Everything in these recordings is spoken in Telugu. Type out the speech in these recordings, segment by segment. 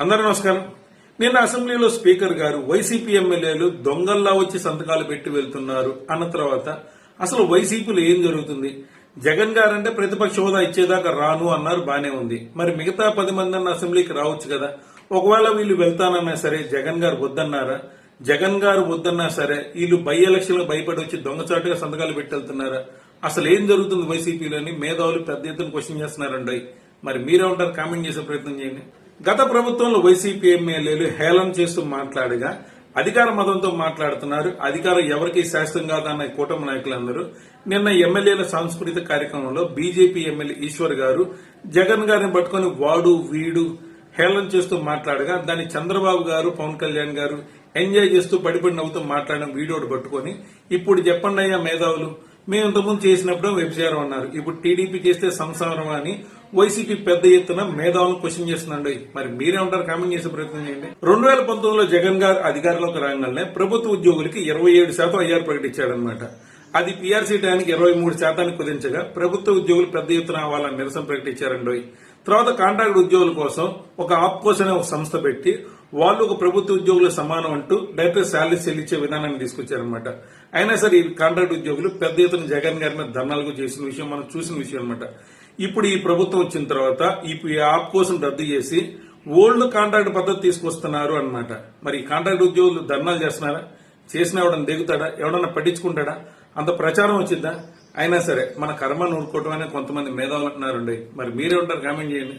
అందరూ నమస్కారం. నిన్న అసెంబ్లీలో స్పీకర్ గారు వైసీపీ ఎమ్మెల్యేలు దొంగల్లా వచ్చి సంతకాలు పెట్టి వెళ్తున్నారు అన్న తర్వాత అసలు వైసీపీలో ఏం జరుగుతుంది? జగన్ గారంటే ప్రతిపక్ష హోదా ఇచ్చేదాకా రాను అన్నారు బానే ఉంది. మరి మిగతా పది మంది అన్న అసెంబ్లీకి రావచ్చు కదా? ఒకవేళ వీళ్ళు వెళ్తానన్నా సరే జగన్ గారు వద్దన్నారా? జగన్ గారు వద్దన్నా సరే వీళ్ళు బై ఎలక్షన్ భయపడి వచ్చి దొంగచాటుగా సంతకాలు పెట్టి వెళ్తున్నారా? అసలు ఏం జరుగుతుంది వైసీపీలోని? మేధావులు పెద్ద ఎత్తున క్వశ్చన్ చేస్తున్నారండి. మరి మీరే ఉంటారు కామెంట్ చేసే ప్రయత్నం చేయండి. గత ప్రభుత్వంలో వైసీపీ ఎమ్మెల్యేలు హేళన చేస్తూ మాట్లాడగా అధికార మతంతో మాట్లాడుతున్నారు. అధికారం ఎవరికి శాస్త్రం కాదన్న కూటమి నాయకులందరూ. నిన్న ఎమ్మెల్యేల సాంస్కృతిక కార్యక్రమంలో బీజేపీ ఎమ్మెల్యే ఈశ్వర్ గారు జగన్ గారిని పట్టుకొని వాడు వీడు హేళన చేస్తూ మాట్లాడగా దాన్ని చంద్రబాబు గారు పవన్ కళ్యాణ్ గారు ఎంజాయ్ చేస్తూ పడిపడి నవ్వుతూ మాట్లాడిన వీడియోడు పట్టుకొని ఇప్పుడు చెప్పండి అయ్యా మేధావులు మేము ఇంతకుముందు చేసినప్పుడు వ్యభిచారం అన్నారు. ఇప్పుడు టీడీపీ చేస్తే సంసారం అని వైసీపీ పెద్ద ఎత్తున మేధావులను క్వశ్చన్ చేస్తున్నాండి మరి మీరే ఉంటారు కామెంట్ చేసే ప్రయత్నం చేయండి. రెండు వేల పంతొమ్మిదిలో జగన్ గారు అధికారంలోకి రాగానే ప్రభుత్వ ఉద్యోగులకి ఇరవై ఏడు శాతం ఐఆర్ ప్రకటించాడనమాట అది పీఆర్సీ టైంకి ఇరవై మూడు శాతానికి కుదించగా ప్రభుత్వ ఉద్యోగులు పెద్ద ఎత్తున అవ్వాలని నిరసన ప్రకటించారండోయ్ తర్వాత కాంట్రాక్ట్ ఉద్యోగుల కోసం ఒక ఆప్కోస్ అనే ఒక సంస్థ పెట్టి వాళ్ళు ఒక ప్రభుత్వ ఉద్యోగుల సమానం అంటూ డైరెక్ట్ శాలరీ చెల్లించే విధానాన్ని తీసుకొచ్చారనమాట అయినా సరే ఈ కాంట్రాక్ట్ ఉద్యోగులు పెద్ద ఎత్తున జగన్ గారి మీద ధర్నాలకు చేసిన విషయం మనం చూసిన విషయం అనమాట ఇప్పుడు ఈ ప్రభుత్వం వచ్చిన తర్వాత ఇప్పుడు ఈ ఆప్ కోసం రద్దు చేసి ఓల్డ్ కాంట్రాక్ట్ పద్ధతి తీసుకొస్తున్నారు అన్నమాట. మరి ఈ కాంట్రాక్ట్ ఉద్యోగులు ధర్నాలు చేస్తున్నారా? చేసిన ఎవడన్నా దిగుతాడా? ఎవడన్నా పట్టించుకుంటాడా? అంత ప్రచారం వచ్చిందా? అయినా సరే మన కర్మ నూరుకోవటం అనే కొంతమంది మేధావులు అంటున్నారండి. మరి మీరే ఉంటారు కామెంట్ చేయండి.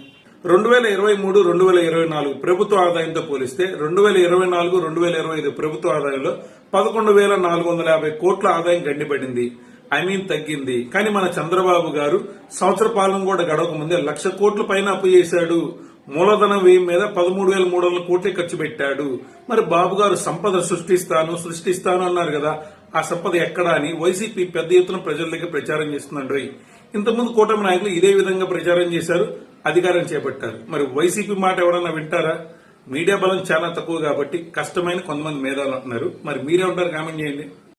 రెండు వేల ఇరవై మూడు రెండు వేల ఇరవై నాలుగు ప్రభుత్వ ఆదాయంతో పోలిస్తే రెండు వేల ఇరవై నాలుగు రెండు వేల ఇరవై ఐదు ప్రభుత్వ ఆదాయంలో పదకొండు వేల నాలుగు వందల యాభై కోట్ల ఆదాయం గండిపడింది. ఐ మీన్ తగ్గింది. కానీ మన చంద్రబాబు గారు సంవత్సర పాలన కూడా గడవక ముందే లక్ష కోట్ల పైన అప్పు చేశాడు. మూలధనం వ్యయం మీద పదమూడు వేల మూడు వందల కోట్లు ఖర్చు పెట్టాడు. మరి బాబు గారు సంపద సృష్టిస్తాను సృష్టిస్తాను అన్నారు కదా. ఆ సంపద ఎక్కడా అని వైసీపీ పెద్ద ఎత్తున ప్రజల దగ్గర ప్రచారం చేస్తున్నాడు ఇంతకుముందు కూటమి నాయకులు ఇదే విధంగా ప్రచారం చేశారు అధికారం చేపట్టారు. మరి వైసీపీ మాట ఎవరన్నా వింటారా? మీడియా బలం చాలా తక్కువ కాబట్టి కష్టమైన కొంతమంది మేధావులు అంటున్నారు. మరి మీరే ఉంటారు కామెంట్ చేయండి.